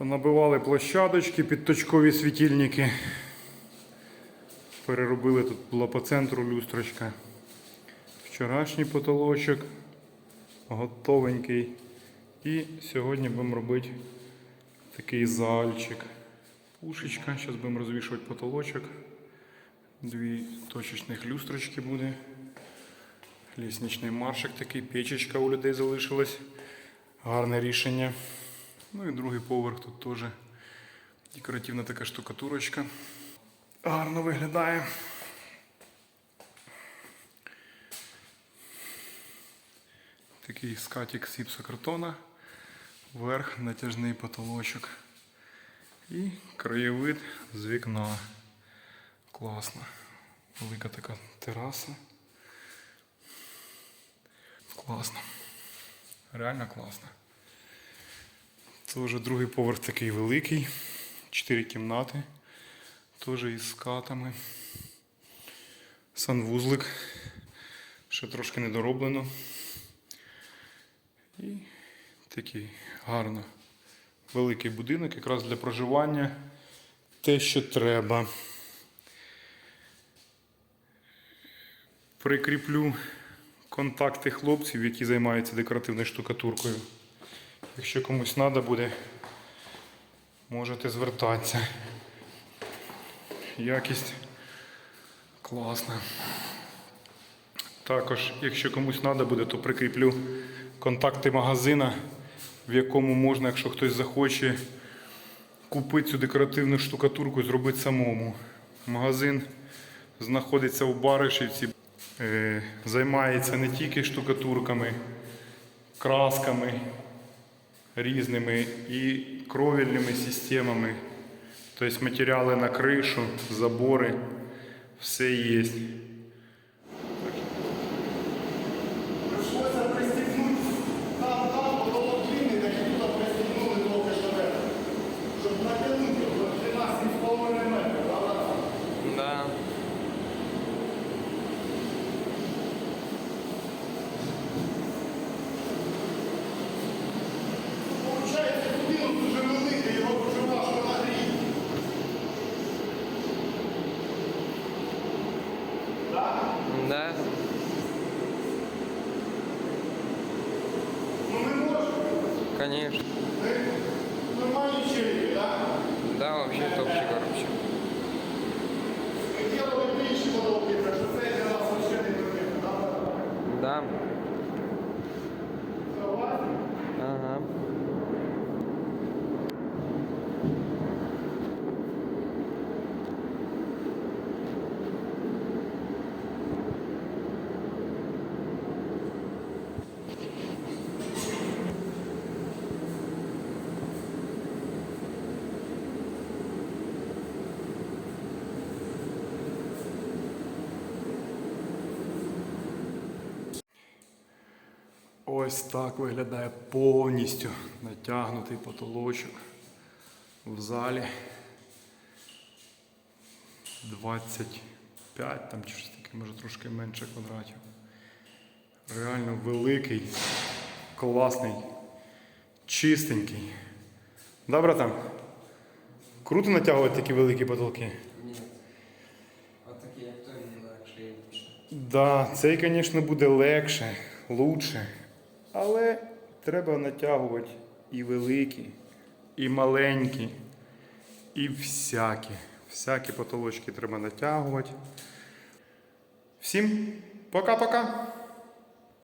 Понабивали площадочки, підточкові світильники. Переробили тут була по центру люстрочка. Вчорашній потолочок готовенький. І сьогодні будемо робити такий зальчик. Пушечка. Зараз будемо розвішувати потолочок. Дві точечних люстрочки буде. Лісничний маршик такий, печечка у людей залишилась. Гарне рішення. Ну і другий поверх тут теж декоративна така штукатурочка. Гарно виглядає. Такий скатик з гіпсокартона. Верх натяжний потолочок. І краєвид з вікна. Класно. Велика така тераса. Класно. Реально класно. Це вже другий поверх такий великий. Чотири кімнати. Теж із скатами. Санвузлик. Ще трошки недороблено. І такий гарно великий будинок, якраз для проживання. Те, що треба. Прикріплю контакти хлопців, які займаються декоративною штукатуркою. Якщо комусь треба буде, можете звертатися. Якість класна. Також, якщо комусь треба буде, то прикріплю контакти магазина, в якому можна, якщо хтось захоче, купити цю декоративну штукатурку і зробити самому. Магазин знаходиться у Баришівці. Е, Займається не тільки штукатурками, красками різними і кровельними системами. Тобто матеріали на кришу, забори, все є. Да. Ну ми можемо. Конечно. Ми нормальні челіки, да? Да, вообще топчик вообще. Ми ділили більші потолки, так що це для нас взагалі не потрібно, да? Да. Ось так виглядає повністю натягнутий потолочок в залі. 25 там чи щось таке, може трошки менше квадратів. Реально великий, класний, чистенький. Добре там? Круто натягувати такі великі потолки. Ні. А такі як той не легше і лучше. Да, цей, звісно, буде легше, лучше. Але треба натягувати і великі, і маленькі, і всякі. Всякі потолочки треба натягувати. Всім пока-пока!